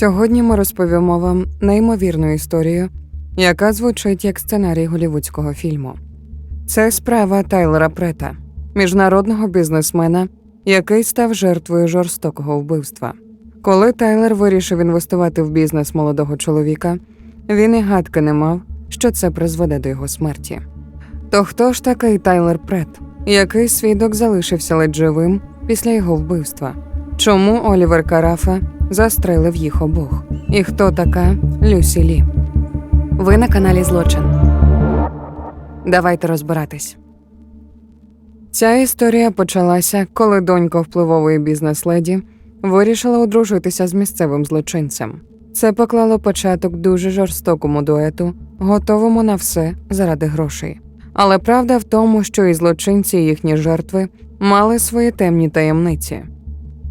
Сьогодні ми розповімо вам неймовірну історію, яка звучить як сценарій голівудського фільму. Це справа Тайлера Прета, міжнародного бізнесмена, який став жертвою жорстокого вбивства. Коли Тайлер вирішив інвестувати в бізнес молодого чоловіка, він і гадки не мав, що це призведе до його смерті. То хто ж такий Тайлер Прет, який свідок залишився ледь живим після його вбивства? Чому Олівер Карафа застрелив їх обох? І хто така Люсі Лі? Ви на каналі Злочин. Давайте розбиратись. Ця історія почалася, коли донька впливової бізнес-леді вирішила одружитися з місцевим злочинцем. Це поклало початок дуже жорстокому дуету, готовому на все заради грошей. Але правда в тому, що і злочинці, і їхні жертви мали свої темні таємниці.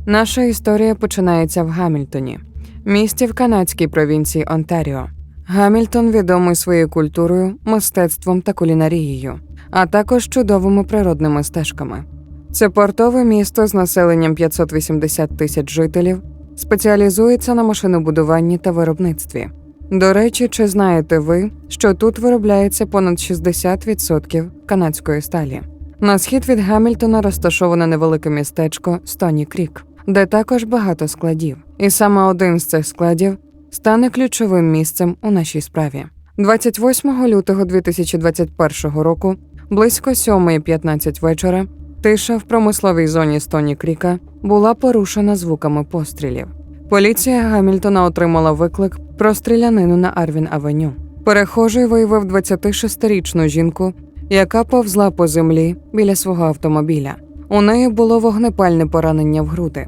Наша історія починається в Гамільтоні, місті в канадській провінції Онтаріо. Гамільтон відомий своєю культурою, мистецтвом та кулінарією, а також чудовими природними стежками. Це портове місто з населенням 580 тисяч жителів, спеціалізується на машинобудуванні та виробництві. До речі, чи знаєте ви, що тут виробляється понад 60% канадської сталі? На схід від Гамільтона розташоване невелике містечко Стоні Крік, де також багато складів. І саме один з цих складів стане ключовим місцем у нашій справі. 28 лютого 2021 року, близько 7.15 вечора, тиша в промисловій зоні Стоні Кріка була порушена звуками пострілів. Поліція Гамільтона отримала виклик про стрілянину на Арвін Авеню. Перехожий виявив 26-річну жінку, яка повзла по землі біля свого автомобіля. У неї було вогнепальне поранення в груди.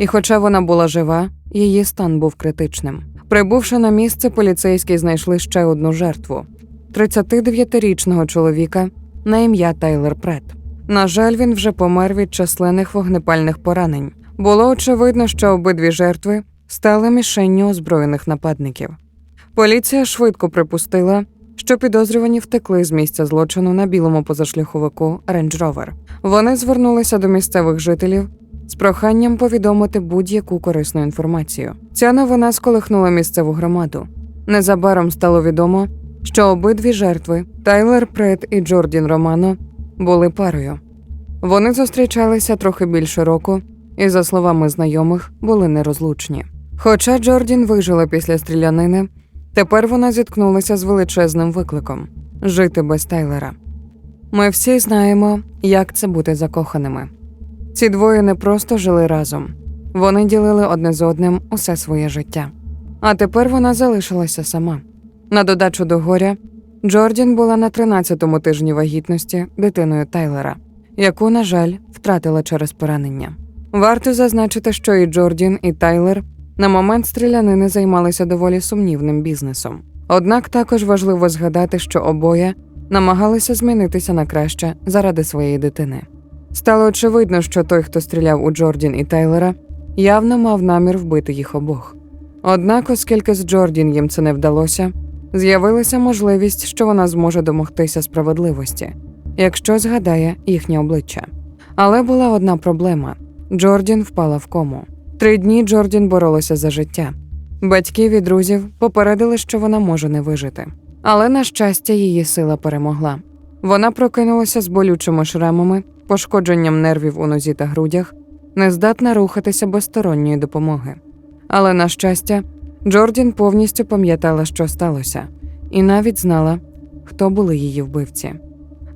І хоча вона була жива, її стан був критичним. Прибувши на місце, поліцейські знайшли ще одну жертву 39-річного чоловіка на ім'я Тайлер Прет. На жаль, він вже помер від численних вогнепальних поранень. Було очевидно, що обидві жертви стали мішенню озброєних нападників. Поліція швидко припустила, що підозрювані втекли з місця злочину на білому позашляховику Range Rover. Вони звернулися до місцевих жителів з проханням повідомити будь-яку корисну інформацію. Ця новина сколихнула місцеву громаду. Незабаром стало відомо, що обидві жертви Тайлер Прет і Джордін Романо були парою. Вони зустрічалися трохи більше року і, за словами знайомих, були нерозлучні. Хоча Джордін вижила після стрілянини, тепер вона зіткнулася з величезним викликом жити без Тайлера. Ми всі знаємо, як це бути закоханими. Ці двоє не просто жили разом, вони ділили одне з одним усе своє життя. А тепер вона залишилася сама. На додачу до горя, Джордін була на 13-му тижні вагітності дитиною Тайлера, яку, на жаль, втратила через поранення. Варто зазначити, що і Джордін, і Тайлер на момент стрілянини займалися доволі сумнівним бізнесом. Однак також важливо згадати, що обоє намагалися змінитися на краще заради своєї дитини. Стало очевидно, що той, хто стріляв у Джордін і Тайлера, явно мав намір вбити їх обох. Однак, оскільки з Джордін їм це не вдалося, з'явилася можливість, що вона зможе домогтися справедливості, якщо згадає їхнє обличчя. Але була одна проблема: Джордін впала в кому. Три дні Джордін боролася за життя. Батьків і друзів попередили, що вона може не вижити. Але, на щастя, її сила перемогла. Вона прокинулася з болючими шрамами, пошкодженням нервів у нозі та грудях, не здатна рухатися без сторонньої допомоги. Але, на щастя, Джордін повністю пам'ятала, що сталося, і навіть знала, хто були її вбивці.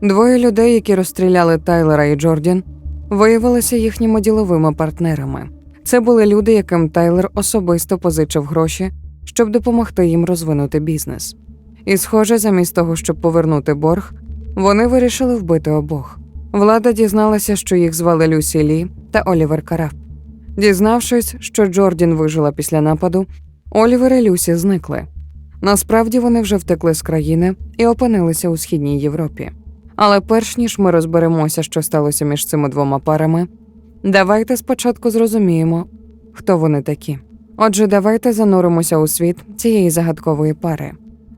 Двоє людей, які розстріляли Тайлера і Джордін, виявилися їхніми діловими партнерами. Це були люди, яким Тайлер особисто позичив гроші, щоб допомогти їм розвинути бізнес. І, схоже, замість того, щоб повернути борг, вони вирішили вбити обох. Влада дізналася, що їх звали Люсі Лі та Олівер Караф. Дізнавшись, що Джордін вижила після нападу, Олівер і Люсі зникли. Насправді вони вже втекли з країни і опинилися у східній Європі. Але перш ніж ми розберемося, що сталося між цими двома парами, давайте спочатку зрозуміємо, хто вони такі. Отже, давайте зануримося у світ цієї загадкової пари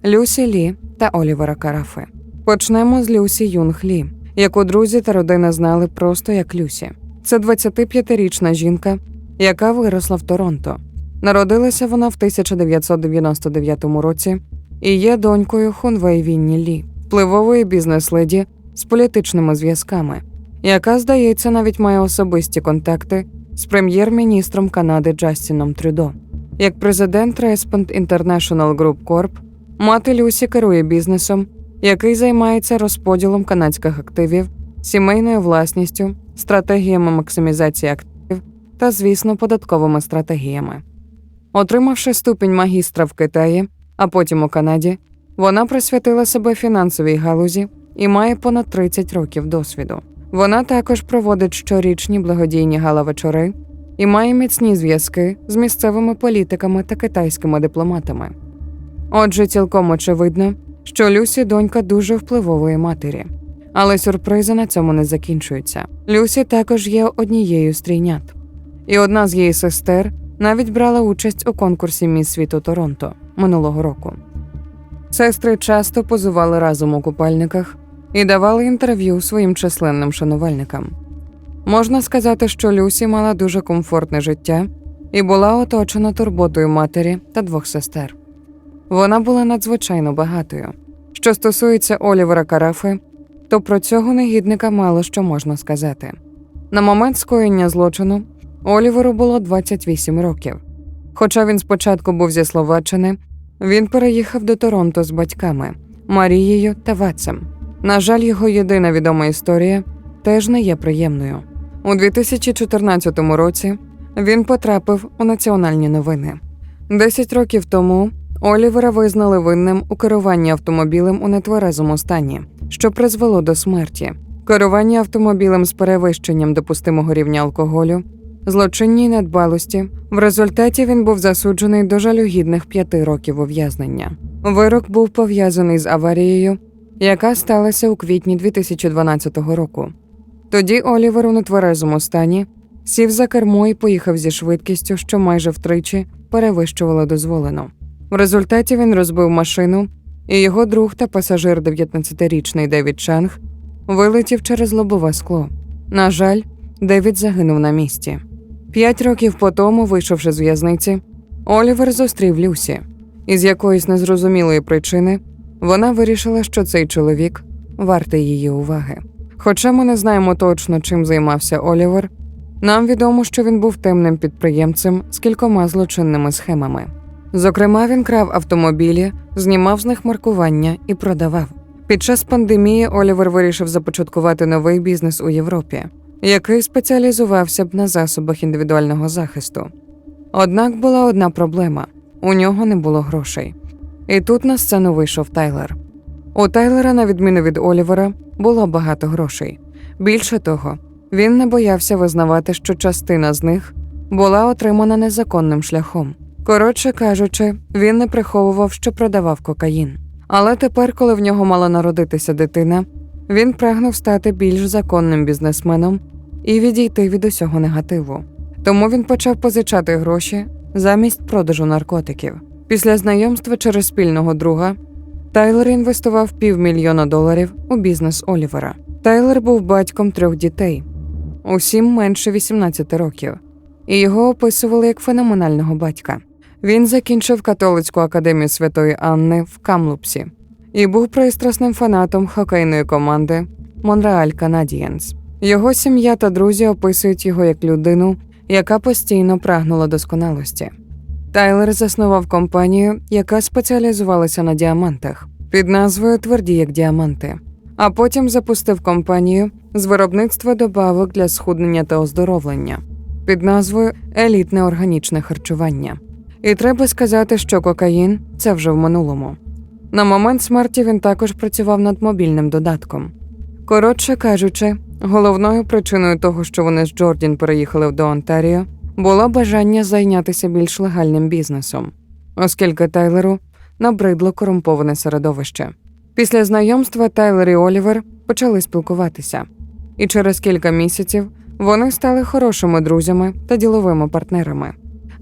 Люсі Лі та Олівера Карафи. Почнемо з Люсі Юнг Лі, яку друзі та родина знали просто як Люсі. Це 25-річна жінка, яка виросла в Торонто. Народилася вона в 1999 році і є донькою Хунвей Вінні Лі, впливової бізнес-леді з політичними зв'язками, яка, здається, навіть має особисті контакти з прем'єр-міністром Канади Джастіном Трюдо. Як президент Respond International Group Corp, мати Люсі керує бізнесом, який займається розподілом канадських активів, сімейною власністю, стратегіями максимізації активів та, звісно, податковими стратегіями. Отримавши ступінь магістра в Китаї, а потім у Канаді, вона присвятила себе фінансовій галузі і має понад 30 років досвіду. Вона також проводить щорічні благодійні гала-вечори і має міцні зв'язки з місцевими політиками та китайськими дипломатами. Отже, цілком очевидно, що Люсі донька дуже впливової матері. Але сюрпризи на цьому не закінчуються. Люсі також є однією з трійнят, і одна з її сестер навіть брала участь у конкурсі Міс світу Торонто минулого року. Сестри часто позували разом у купальниках і давали інтерв'ю своїм численним шанувальникам. Можна сказати, що Люсі мала дуже комфортне життя і була оточена турботою матері та двох сестер. Вона була надзвичайно багатою. Що стосується Олівера Карафи, то про цього негідника мало що можна сказати. На момент скоєння злочину Оліверу було 28 років. Хоча він спочатку був зі Словаччини, він переїхав до Торонто з батьками Марією та Вацем. На жаль, його єдина відома історія теж не є приємною. У 2014 році він потрапив у національні новини. Десять років тому Олівера визнали винним у керуванні автомобілем у нетверезому стані, що призвело до смерті, керування автомобілем з перевищенням допустимого рівня алкоголю, злочинній недбалості. В результаті він був засуджений до жалюгідних п'яти років ув'язнення. Вирок був пов'язаний з аварією, яка сталася у квітні 2012 року. Тоді Олівер у нетверезому стані сів за кермо і поїхав зі швидкістю, що майже втричі перевищувала дозволену. В результаті він розбив машину, і його друг та пасажир 19-річний Девід Чанг вилетів через лобове скло. На жаль, Девід загинув на місці. П'ять років по тому, вийшовши з в'язниці, Олівер зустрів Люсі, і з якоїсь незрозумілої причини вона вирішила, що цей чоловік вартий її уваги. Хоча ми не знаємо точно, чим займався Олівер, нам відомо, що він був темним підприємцем з кількома злочинними схемами. Зокрема, він крав автомобілі, знімав з них маркування і продавав. Під час пандемії Олівер вирішив започаткувати новий бізнес у Європі, який спеціалізувався б на засобах індивідуального захисту. Однак була одна проблема у нього не було грошей. І тут на сцену вийшов Тайлер. У Тайлера, на відміну від Олівера, було багато грошей. Більше того, він не боявся визнавати, що частина з них була отримана незаконним шляхом. Коротше кажучи, він не приховував, що продавав кокаїн. Але тепер, коли в нього мала народитися дитина, він прагнув стати більш законним бізнесменом і відійти від усього негативу. Тому він почав позичати гроші замість продажу наркотиків. Після знайомства через спільного друга Тайлер інвестував півмільйона доларів у бізнес Олівера. Тайлер був батьком трьох дітей, усім менше 18 років, і його описували як феноменального батька. Він закінчив католицьку академію Святої Анни в Камлупсі і був пристрасним фанатом хокейної команди Монреаль Канадієнс. Його сім'я та друзі описують його як людину, яка постійно прагнула досконалості. Тайлер заснував компанію, яка спеціалізувалася на діамантах під назвою Тверді як діаманти, а потім запустив компанію з виробництва добавок для схуднення та оздоровлення під назвою Елітне органічне харчування. І треба сказати, що кокаїн це вже в минулому. На момент смерті він також працював над мобільним додатком. Коротше кажучи, головною причиною того, що вони з Джордін переїхали до Онтаріо, було бажання зайнятися більш легальним бізнесом, оскільки Тайлеру набридло корумповане середовище. Після знайомства Тайлер і Олівер почали спілкуватися, і через кілька місяців вони стали хорошими друзями та діловими партнерами.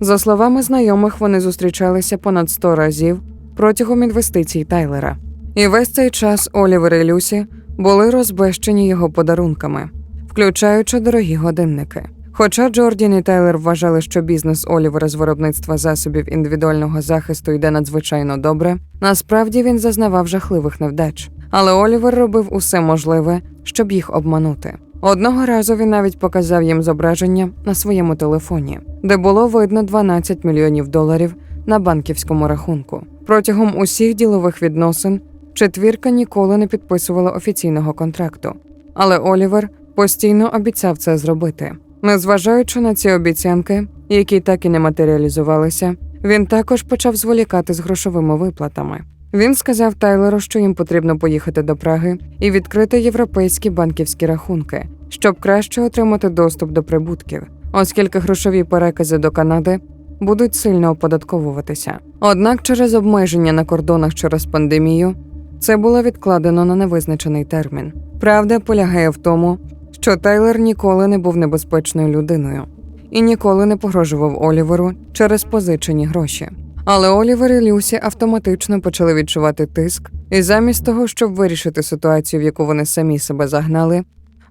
За словами знайомих, вони зустрічалися понад 100 разів протягом інвестицій Тайлера. І весь цей час Олівер і Люсі були розбещені його подарунками, включаючи дорогі годинники. Хоча Джордін і Тайлер вважали, що бізнес Олівера з виробництва засобів індивідуального захисту йде надзвичайно добре, насправді він зазнавав жахливих невдач. Але Олівер робив усе можливе, щоб їх обманути. Одного разу він навіть показав їм зображення на своєму телефоні, де було видно 12 мільйонів доларів на банківському рахунку. Протягом усіх ділових відносин четвірка ніколи не підписувала офіційного контракту, але Олівер постійно обіцяв це зробити. Незважаючи на ці обіцянки, які так і не матеріалізувалися, він також почав зволікати з грошовими виплатами. Він сказав Тайлеру, що їм потрібно поїхати до Праги і відкрити європейські банківські рахунки, щоб краще отримати доступ до прибутків, оскільки грошові перекази до Канади будуть сильно оподатковуватися. Однак через обмеження на кордонах через пандемію це було відкладено на невизначений термін. Правда полягає в тому, що Тайлер ніколи не був небезпечною людиною і ніколи не погрожував Оліверу через позичені гроші. Але Олівер і Люсі автоматично почали відчувати тиск, і замість того, щоб вирішити ситуацію, в яку вони самі себе загнали,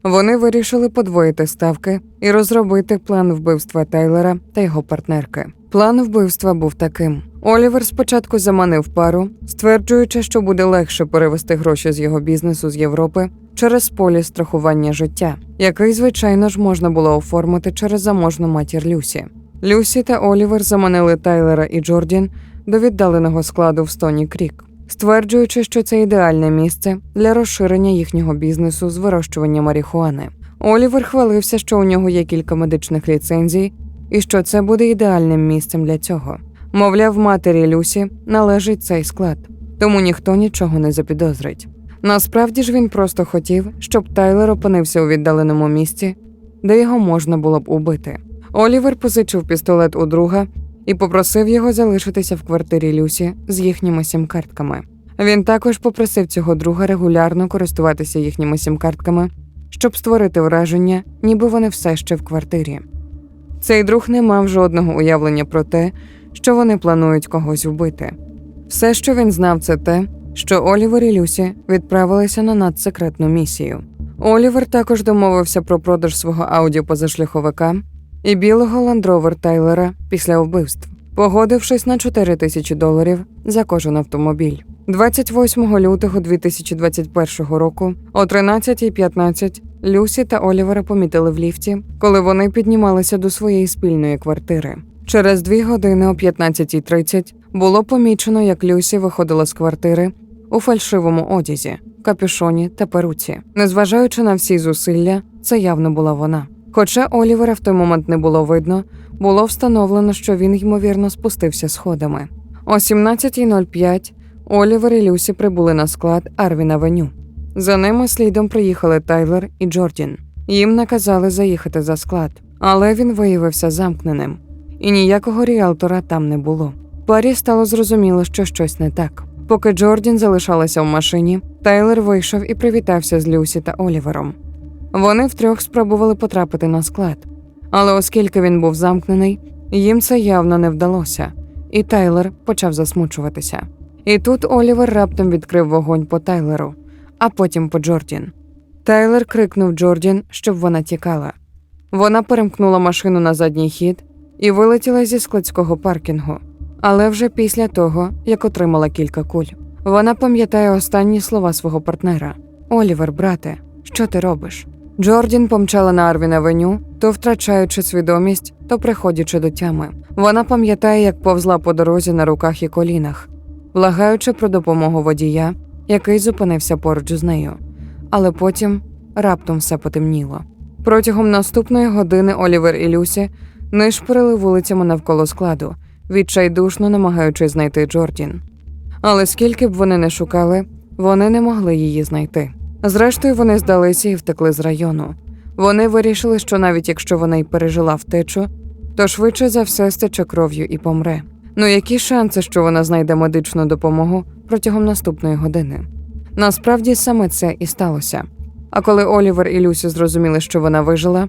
вони вирішили подвоїти ставки і розробити план вбивства Тайлера та його партнерки. План вбивства був таким: Олівер спочатку заманив пару, стверджуючи, що буде легше перевести гроші з його бізнесу з Європи через поліс страхування життя, який, звичайно ж, можна було оформити через заможну матір Люсі. Люсі та Олівер заманили Тайлера і Джордін до віддаленого складу в Стоні Крік, стверджуючи, що це ідеальне місце для розширення їхнього бізнесу з вирощування марихуани. Олівер хвалився, що у нього є кілька медичних ліцензій і що це буде ідеальним місцем для цього. Мовляв, матері Люсі належить цей склад, тому ніхто нічого не запідозрить. Насправді ж він просто хотів, щоб Тайлер опинився у віддаленому місці, де його можна було б убити. Олівер позичив пістолет у друга і попросив його залишитися в квартирі Люсі з їхніми сім-картками. Він також попросив цього друга регулярно користуватися їхніми сім-картками, щоб створити враження, ніби вони все ще в квартирі. Цей друг не мав жодного уявлення про те, що вони планують когось вбити. Все, що він знав, це те, що Олівер і Люсі відправилися на надсекретну місію. Олівер також домовився про продаж свого ауді позашляховика і білого ландровер Тайлера після вбивств, погодившись на 4 тисячі доларів за кожен автомобіль. 28 лютого 2021 року о 13.15 Люсі та Олівера помітили в ліфті, коли вони піднімалися до своєї спільної квартири. Через дві години о 15.30 було помічено, як Люсі виходила з квартири у фальшивому одязі, капюшоні та перуці. Незважаючи на всі зусилля, це явно була вона. Хоча Олівера в той момент не було видно, було встановлено, що він ймовірно спустився сходами. О 17.05 Олівер і Люсі прибули на склад Арвіна Веню. За ними слідом приїхали Тайлер і Джордін. Їм наказали заїхати за склад, але він виявився замкненим, і ніякого ріалтора там не було. Парі стало зрозуміло, що щось не так. Поки Джордін залишалася в машині, Тайлер вийшов і привітався з Люсі та Олівером. Вони втрьох спробували потрапити на склад, але оскільки він був замкнений, їм це явно не вдалося, і Тайлер почав засмучуватися. І тут Олівер раптом відкрив вогонь по Тайлеру, а потім по Джордін. Тайлер крикнув Джордін, щоб вона тікала. Вона перемкнула машину на задній хід і вилетіла зі складського паркінгу, але вже після того, як отримала кілька куль. Вона пам'ятає останні слова свого партнера: Олівер, брате, що ти робиш? Джордін помчала на Арвін Авеню, то втрачаючи свідомість, то приходячи до тями. Вона пам'ятає, як повзла по дорозі на руках і колінах, благаючи про допомогу водія, який зупинився поруч з нею. Але потім раптом все потемніло. Протягом наступної години Олівер і Люсі нишпорили вулицями навколо складу, відчайдушно намагаючись знайти Джордін. Але скільки б вони не шукали, вони не могли її знайти. Зрештою, вони здалися і втекли з району. Вони вирішили, що навіть якщо вона й пережила втечу, то швидше за все стече кров'ю і помре. Ну які шанси, що вона знайде медичну допомогу протягом наступної години? Насправді саме це і сталося. А коли Олівер і Люсі зрозуміли, що вона вижила,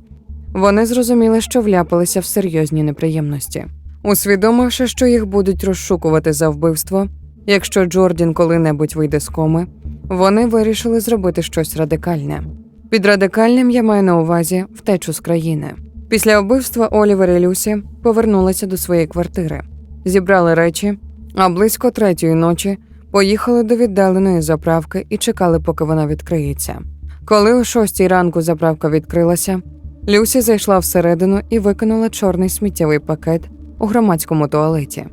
вони зрозуміли, що вляпалися в серйозні неприємності. Усвідомивши, що їх будуть розшукувати за вбивство, якщо Джордін коли-небудь вийде з коми, вони вирішили зробити щось радикальне. Під радикальним я маю на увазі втечу з країни. Після вбивства Олівер і Люсі повернулися до своєї квартири, зібрали речі, а близько третьої ночі поїхали до віддаленої заправки і чекали, поки вона відкриється. Коли о шостій ранку заправка відкрилася, Люсі зайшла всередину і викинула чорний сміттєвий пакет у громадському туалеті.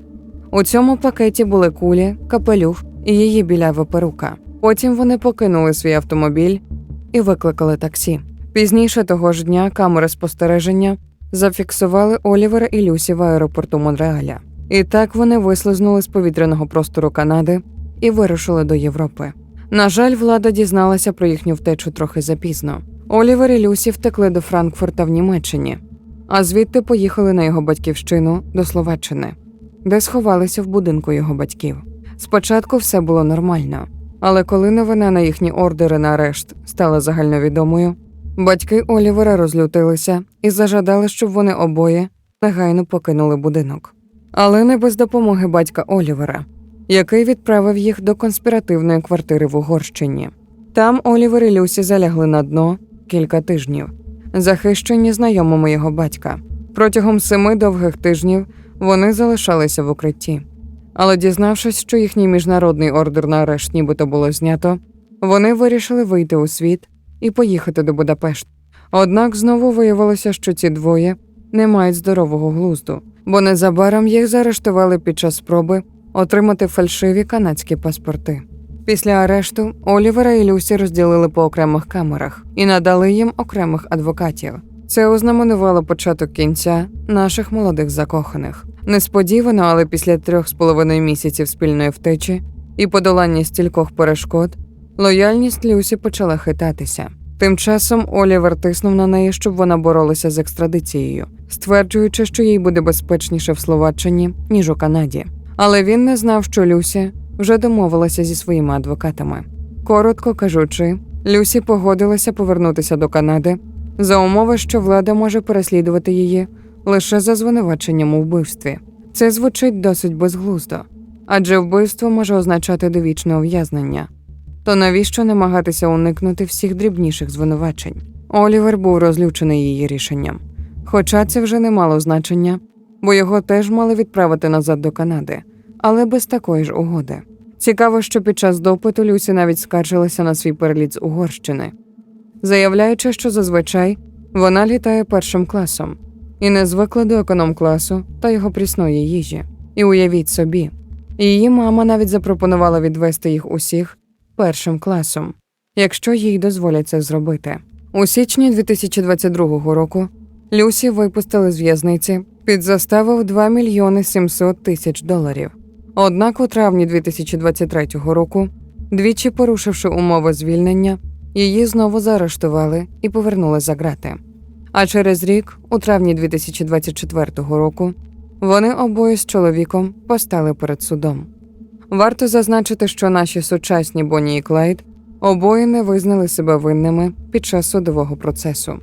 У цьому пакеті були кулі, капелюх і її білява перука. Потім вони покинули свій автомобіль і викликали таксі. Пізніше того ж дня камери спостереження зафіксували Олівера і Люсі в аеропорту Монреаля. І так вони вислизнули з повітряного простору Канади і вирушили до Європи. На жаль, влада дізналася про їхню втечу трохи запізно. Олівер і Люсі втекли до Франкфурта в Німеччині, а звідти поїхали на його батьківщину до Словаччини, де сховалися в будинку його батьків. Спочатку все було нормально, але коли новина на їхні ордери на арешт стала загальновідомою, батьки Олівера розлютилися і зажадали, щоб вони обоє негайно покинули будинок. Але не без допомоги батька Олівера, який відправив їх до конспіративної квартири в Угорщині. Там Олівер і Люсі залягли на дно кілька тижнів, захищені знайомими його батька. Протягом семи довгих тижнів вони залишалися в укритті. Але дізнавшись, що їхній міжнародний ордер на арешт нібито було знято, вони вирішили вийти у світ і поїхати до Будапешта. Однак знову виявилося, що ці двоє не мають здорового глузду, бо незабаром їх заарештували під час спроби отримати фальшиві канадські паспорти. Після арешту Олівера і Люсі розділили по окремих камерах і надали їм окремих адвокатів. Це ознаменувало початок кінця наших молодих закоханих. Несподівано, але після трьох з половиною місяців спільної втечі і подолання стількох перешкод, лояльність Люсі почала хитатися. Тим часом Олівер тиснув на неї, щоб вона боролася з екстрадицією, стверджуючи, що їй буде безпечніше в Словаччині, ніж у Канаді. Але він не знав, що Люсі вже домовилася зі своїми адвокатами. Коротко кажучи, Люсі погодилася повернутися до Канади за умови, що влада може переслідувати її лише за звинуваченням у вбивстві. Це звучить досить безглуздо, адже вбивство може означати довічне ув'язнення. То навіщо намагатися уникнути всіх дрібніших звинувачень? Олівер був розлючений її рішенням. Хоча це вже не мало значення, бо його теж мали відправити назад до Канади, але без такої ж угоди. Цікаво, що під час допиту Люсі навіть скаржилася на свій переліт з Угорщини, заявляючи, що зазвичай вона літає першим класом і не звикла до економ-класу та його прісної їжі. І уявіть собі, її мама навіть запропонувала відвести їх усіх першим класом, якщо їй дозволять це зробити. У січні 2022 року Люсі випустили з в'язниці під заставу в 2 мільйони 700 тисяч доларів. Однак у травні 2023 року, двічі порушивши умови звільнення, її знову заарештували і повернули за ґрати. А через рік, у травні 2024 року, вони обоє з чоловіком постали перед судом. Варто зазначити, що наші сучасні Бонні і Клайд обоє не визнали себе винними під час судового процесу.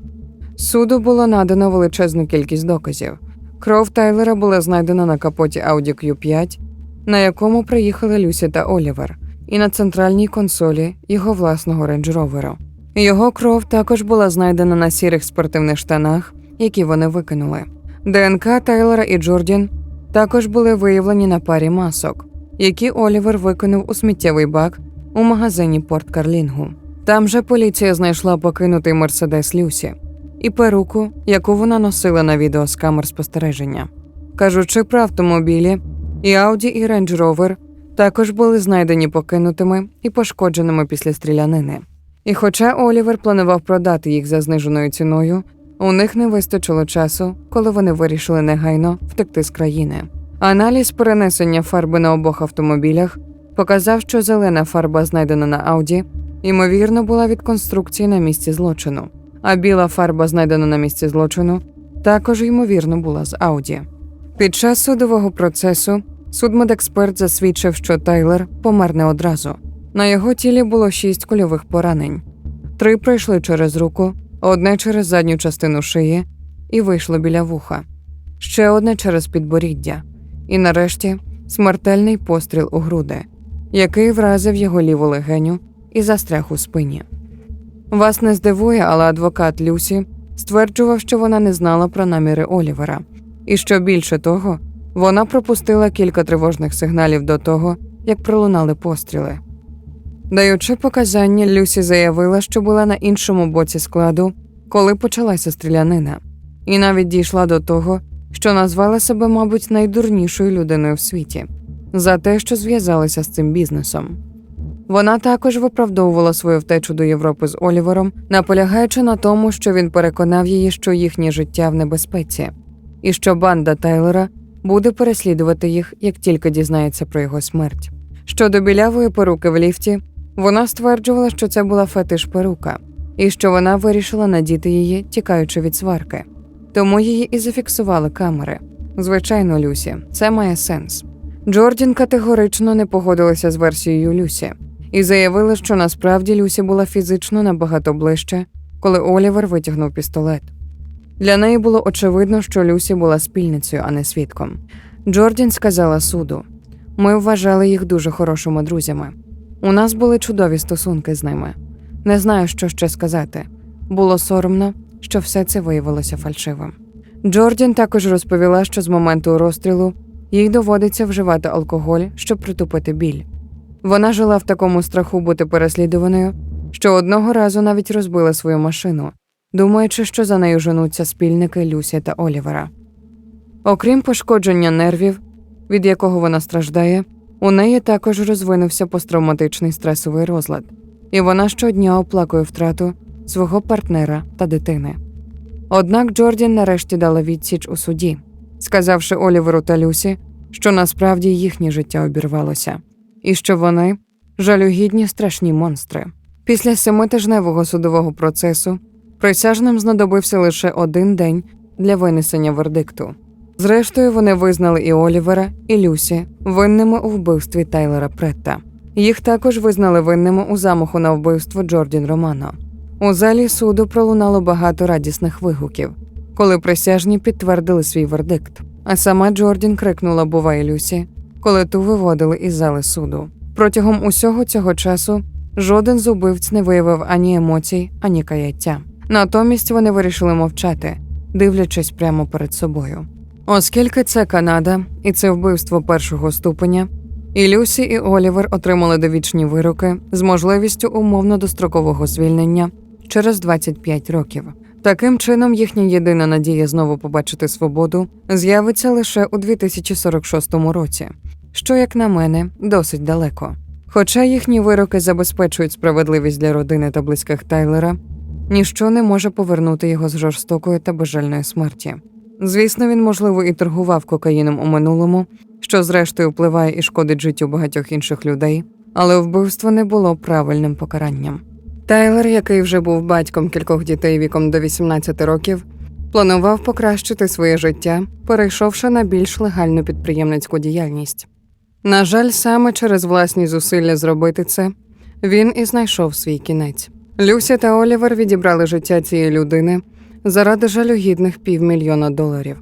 Суду було надано величезну кількість доказів. Кров Тайлера була знайдена на капоті Audi Q5, на якому приїхали Люсі та Олівер, і на центральній консолі його власного рейндж-роверу. Його кров також була знайдена на сірих спортивних штанах, які вони викинули. ДНК Тайлера і Джордін також були виявлені на парі масок, які Олівер викинув у сміттєвий бак у магазині Порт Карлінгу. Там же поліція знайшла покинутий мерседес Люсі і перуку, яку вона носила на відео з камер спостереження. Кажучи про автомобілі, і Audi, і Range Rover також були знайдені покинутими і пошкодженими після стрілянини. І хоча Олівер планував продати їх за зниженою ціною, у них не вистачило часу, коли вони вирішили негайно втекти з країни. Аналіз перенесення фарби на обох автомобілях показав, що зелена фарба, знайдена на Ауді, ймовірно, була від конструкції на місці злочину, а біла фарба, знайдена на місці злочину, також ймовірно була з Ауді. Під час судового процесу судмедексперт засвідчив, що Тайлер помер не одразу. На його тілі було шість кульових поранень. Три пройшли через руку, одне через задню частину шиї і вийшло біля вуха, ще одне через підборіддя, і нарешті смертельний постріл у груди, який вразив його ліву легеню і застряг у спині. Вас не здивує, але адвокат Люсі стверджував, що вона не знала про наміри Олівера, і що більше того, вона пропустила кілька тривожних сигналів до того, як пролунали постріли. Даючи показання, Люсі заявила, що була на іншому боці складу, коли почалася стрілянина, і навіть дійшла до того, що назвала себе, мабуть, найдурнішою людиною в світі за те, що зв'язалася з цим бізнесом. Вона також виправдовувала свою втечу до Європи з Олівером, наполягаючи на тому, що він переконав її, що їхнє життя в небезпеці, і що банда Тайлера буде переслідувати їх, як тільки дізнається про його смерть. Щодо білявої поруки в ліфті, вона стверджувала, що це була фетиш перука, і що вона вирішила надіти її, тікаючи від сварки. Тому її і зафіксували камери. Звичайно, Люсі, це має сенс. Джордін категорично не погодилася з версією Люсі і заявила, що насправді Люсі була фізично набагато ближче, коли Олівер витягнув пістолет. Для неї було очевидно, що Люсі була спільницею, а не свідком. Джордін сказала суду: ми вважали їх дуже хорошими друзями. У нас були чудові стосунки з ними. Не знаю, що ще сказати. Було соромно, що все це виявилося фальшивим. Джордін також розповіла, що з моменту розстрілу їй доводиться вживати алкоголь, щоб притупити біль. Вона жила в такому страху бути переслідуваною, що одного разу навіть розбила свою машину, думаючи, що за нею женуться спільники Люсі та Олівера. Окрім пошкодження нервів, від якого вона страждає, у неї також розвинувся посттравматичний стресовий розлад, і вона щодня оплакує втрату свого партнера та дитини. Однак Джордін нарешті дала відсіч у суді, сказавши Оліверу та Люсі, що насправді їхнє життя обірвалося, і що вони жалюгідні страшні монстри. Після семитижневого судового процесу присяжним знадобився лише один день для винесення вердикту. Зрештою, вони визнали і Олівера, і Люсі винними у вбивстві Тайлера Претта. Їх також визнали винними у замаху на вбивство Джордін Романо. У залі суду пролунало багато радісних вигуків, коли присяжні підтвердили свій вердикт. А сама Джордін крикнула Бувай Люсі, коли ту виводили із зали суду. Протягом усього цього часу жоден з убивць не виявив ані емоцій, ані каяття. Натомість вони вирішили мовчати, дивлячись прямо перед собою. Оскільки це Канада і це вбивство першого ступеня, і Люсі і Олівер отримали довічні вироки з можливістю умовно дострокового звільнення через 25 років. Таким чином, їхня єдина надія знову побачити свободу з'явиться лише у 2046 році, що, як на мене, досить далеко. Хоча їхні вироки забезпечують справедливість для родини та близьких Тайлера, ніщо не може повернути його з жорстокої та безжальної смерті. Звісно, він, можливо, і торгував кокаїном у минулому, що зрештою впливає і шкодить життю багатьох інших людей, але вбивство не було правильним покаранням. Тайлер, який вже був батьком кількох дітей віком до 18 років, планував покращити своє життя, перейшовши на більш легальну підприємницьку діяльність. На жаль, саме через власні зусилля зробити це він і знайшов свій кінець. Люся та Олівер відібрали життя цієї людини заради жалюгідних півмільйона доларів,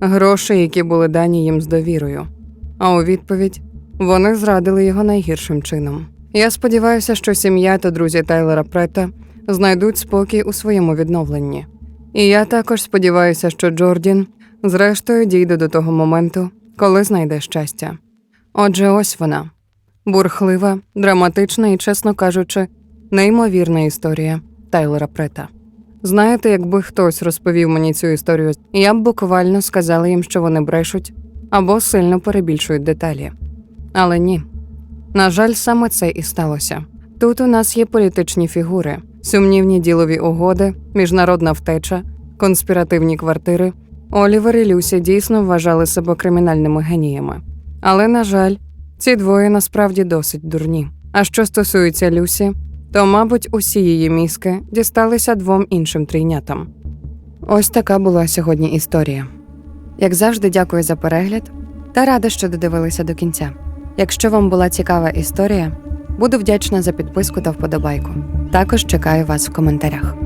грошей, які були дані їм з довірою. А у відповідь вони зрадили його найгіршим чином. Я сподіваюся, що сім'я та друзі Тайлера Прета знайдуть спокій у своєму відновленні. І я також сподіваюся, що Джордін, зрештою, дійде до того моменту, коли знайде щастя. Отже, ось вона бурхлива, драматична і, чесно кажучи, неймовірна історія Тайлера Прета. Знаєте, якби хтось розповів мені цю історію, я б буквально сказала їм, що вони брешуть або сильно перебільшують деталі. Але ні. На жаль, саме це і сталося. Тут у нас є політичні фігури, сумнівні ділові угоди, міжнародна втеча, конспіративні квартири. Олівер і Люсі дійсно вважали себе кримінальними геніями. Але, на жаль, ці двоє насправді досить дурні. А що стосується Люсі, то, мабуть, усі її мізки дісталися двом іншим трійнятам. Ось така була сьогодні історія. Як завжди, дякую за перегляд та рада, що додивилися до кінця. Якщо вам була цікава історія, буду вдячна за підписку та вподобайку. Також чекаю вас в коментарях.